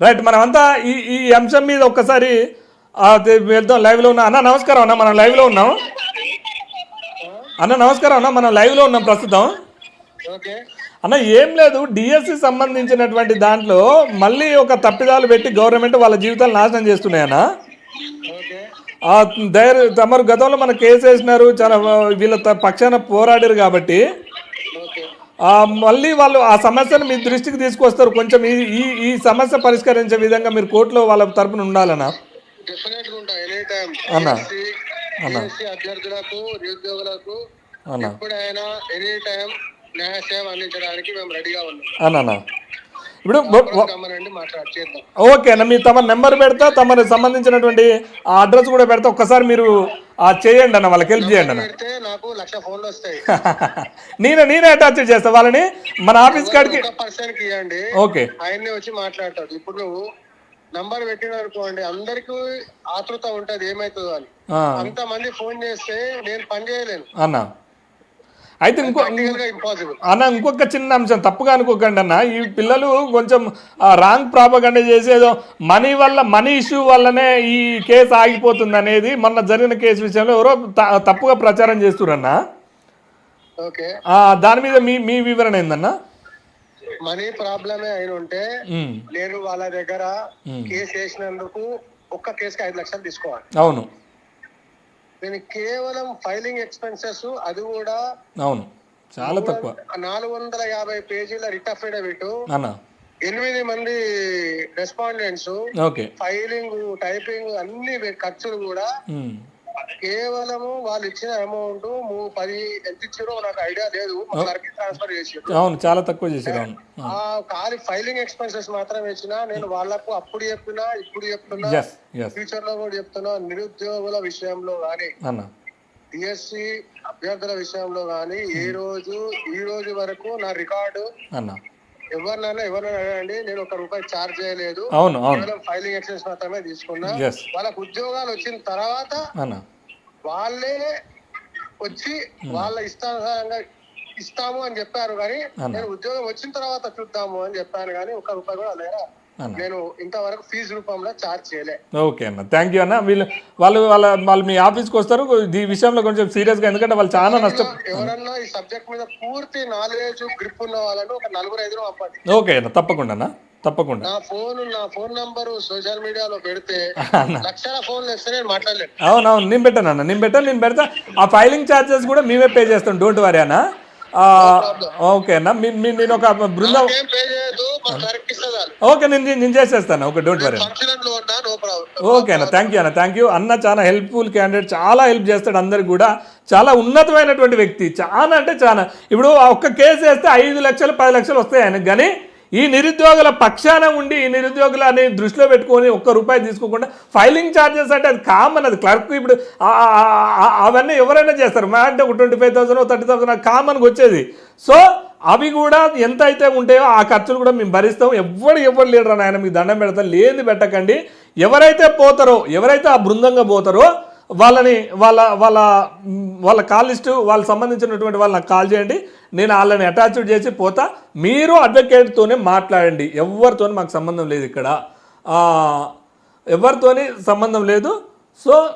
Right మనమంతా ఈ ఈ అంశం మీద ఒక్కసారి వెళ్దాం. లైవ్లో ఉన్నా అన్న నమస్కారం అన్న మనం లైవ్లో ఉన్నాం. అన్న నమస్కారం అన్న మనం లైవ్లో ఉన్నాం ప్రస్తుతం. ఓకే. అన్న ఏం లేదు డిఎస్సి సంబంధించినటువంటి దాంట్లో మళ్ళీ ఒక తప్పిదాలు పెట్టి గవర్నమెంట్ వాళ్ళ జీవితాలు నాశనం చేస్తున్నాయన్న ధైర్య తమరు గతంలో మన కేసు వేసినారు చాలా వీళ్ళ పక్షాన పోరాడారు కాబట్టి. మళ్ళీ వాళ్ళు ఆ సమస్యను మీ దృష్టికి తీసుకొస్తారు. కొంచెం ఈ ఈ ఈ సమస్య పరిష్కరించే విధంగా మీరు కోర్టులో వాళ్ళ తరపున ఉండాలన్నా ఎనీ టైం అన్న. డిఎస్సి అభ్యర్థులకు నిరుద్యోగులకు అన్న. ఎప్పుడైనా ఎనీ టైం న్యాయ సేవ అందించడానికి మేము రెడీగా ఉన్నాం. అన్న ఇప్పుడు ఓకే అన్న మీ తమ నెంబర్ పెడతా తమకు సంబంధించినటువంటి ఆ అడ్రస్ కూడా పెడతా ఒక్కసారి మీరు ఆ చేయండి అన్న వాళ్ళకి హెల్ప్ చేయండి అన్న. నాకు లక్ష ఫోన్లు వస్తాయి. నేనే నేనే అటాచ్ చేస్తా వాళ్ళని మన ఆఫీస్ కాడికి పర్సన్కి ఇవ్వండి ఓకే ఆయన్ని వచ్చి మాట్లాడతాడు. ఇప్పుడు నువ్వు నంబర్ పెట్టిన అనుకోండి అందరికి ఆతృత ఉంటది ఏమైతుందో అని. ఆ, అంతమంది ఫోన్ చేస్తే నేను పని చేయలేను. అన్న. అయితే ఇంకో అన్న ఇంకొక చిన్న అంశం తప్పుగా అనుకోకండి అన్న. ఈ పిల్లలు కొంచెం రాంగ్ ప్రాపగండ చేసేదో మనీ వల్ల మనీ ఇష్యూ వల్లనే ఈ కేసు ఆగిపోతుంది అనేది మొన్న జరిగిన కేసు విషయంలో ఎవరో తప్పుగా ప్రచారం చేస్తురన్న దాని మీద మీ మీ వివరణ ఏందన్న? మనీ ప్రాబ్లమే అయిన ఉంటే నేను వాళ్ళ దగ్గర కేసు వేసినందుకు ఒక్క కేసుకి ఐదు లక్షలు తీసుకోవాలి. అవును. నేను కేవలం ఫైలింగ్ ఎక్స్పెన్సెస్ అది కూడా అవును. చాలా తక్కువ. నాలుగు వందల యాభై పేజీల రిట్ అఫిడవిట్ ఎనిమిది మంది రెస్పాండెంట్స్ ఫైలింగ్ టైపింగ్ అన్ని ఖర్చులు కూడా కేవలము వాళ్ళు ఇచ్చిన అమౌంట్ పది ఎంత ఇచ్చారో నాకు ఐడియా లేదు. ట్రాన్స్ఫర్ చేసి అవును చాలా తక్కువ చేశారు అవును. ఖాళీ ఫైలింగ్ ఎక్స్పెన్సెస్ మాత్రం ఇచ్చిన నేను వాళ్ళకు అప్పుడు చెప్పినా ఇప్పుడు చెప్తున్నా ఫ్యూచర్లో కూడా చెప్తున్నా నిరుద్యోగుల విషయంలో గానీ అన్న. డిఎస్సి అభ్యర్థుల విషయంలో గానీ ఏ రోజు ఈ రోజు వరకు నా రికార్డు అన్న. ఎవరినైనా ఎవరైనా అడగండి నేను ఒక రూపాయి ఛార్జ్ చేయలేదు. ఫైలింగ్ ఎక్స్పెన్స్ మాత్రమే తీసుకున్నా. వాళ్ళకు ఉద్యోగాలు వచ్చిన తర్వాత వాళ్ళే వచ్చి వాళ్ళ ఇష్టానుసారంగా ఇస్తాము అని చెప్పారు. కానీ. నేను ఉద్యోగం వచ్చిన తర్వాత చూద్దాము అని చెప్పాను. కానీ ఒక్క రూపాయి కూడా లేదా నేను ఇంతవరకు ఫీజు రూపంలో ఛార్జ్ చేయలే. ఓకే అన్న. థ్యాంక్ యూ అన్న. వీళ్ళు వాళ్ళు వాళ్ళ వాళ్ళు మీ ఆఫీస్కి వస్తారు. ఈ విషయంలో కొంచెం సీరియస్గా ఎందుకంటే వాళ్ళు చాలా నష్టం ఎవరన్నా ఈ సబ్జెక్ట్ మీద పూర్తి నాలెడ్జ్ గ్రిప్ ఉన్న వాళ్ళని ఒక నలుగురు ఐదుగురు పంపండి. ఓకే అన్న. తప్పకుండా అన్న. తప్పకుండా. నా ఫోన్ నా ఫోన్ నంబరు సోషల్ మీడియాలో పెడితే లక్షల ఫోన్లు వస్తే నేను మాట్లాడలేను. అవునవును నేను పెట్టాను అన్న. నేను పెట్టాను నేను పెడతా. ఆ ఫైలింగ్ ఛార్జెస్ కూడా మేమే పే చేస్తాం. డోంట్ వరీ అన్న. ఓకే అన్న. నేను ఒక బృందం ఓకే నేను నేను- చేసేస్తాను. ఓకే డోంట్ వరీ ఓకే అన్న. థ్యాంక్ యూ అన్న. థ్యాంక్ యూ అన్న చాలా హెల్ప్ఫుల్ క్యాండిడేట్ చాలా హెల్ప్ చేస్తాడు అందరికి కూడా. చాలా ఉన్నతమైనటువంటి వ్యక్తి. చాలా అంటే చాలా. ఇప్పుడు ఒక్క కేసు వేస్తే ఐదు లక్షలు పది లక్షలు వస్తాయి ఆయనకు కానీ ఈ నిరుద్యోగుల పక్షాన ఉండి ఈ నిరుద్యోగులని దృష్టిలో పెట్టుకొని ఒక్క రూపాయి తీసుకోకుండా ఫైలింగ్ ఛార్జెస్ అంటే అది కామన్ అది క్లర్క్ ఇప్పుడు అవన్నీ ఎవరైనా చేస్తారు. మా అంటే ఒక twenty five thousand thirty thousand కామన్గా వచ్చేది. సో అవి కూడా ఎంత అయితే ఉంటాయో ఆ ఖర్చులు కూడా మేము భరిస్తాం. ఎవ్వడు ఎవరు లేడరా నాయన మీకు దండం పెడతాం. లేని పెట్టకండి. ఎవరైతే పోతారో ఎవరైతే ఆ బృందంగా పోతారో వాళ్ళని వాళ్ళ వాళ్ళ వాళ్ళ కాల్ లిస్టు వాళ్ళకి సంబంధించినటువంటి వాళ్ళు నాకు కాల్ చేయండి. నేను వాళ్ళని అటాచ్డ్ చేసి పోతా. మీరు అడ్వకేట్తోనే మాట్లాడండి. ఎవరితోని మాకు సంబంధం లేదు ఇక్కడ. ఎవరితోని సంబంధం లేదు. సో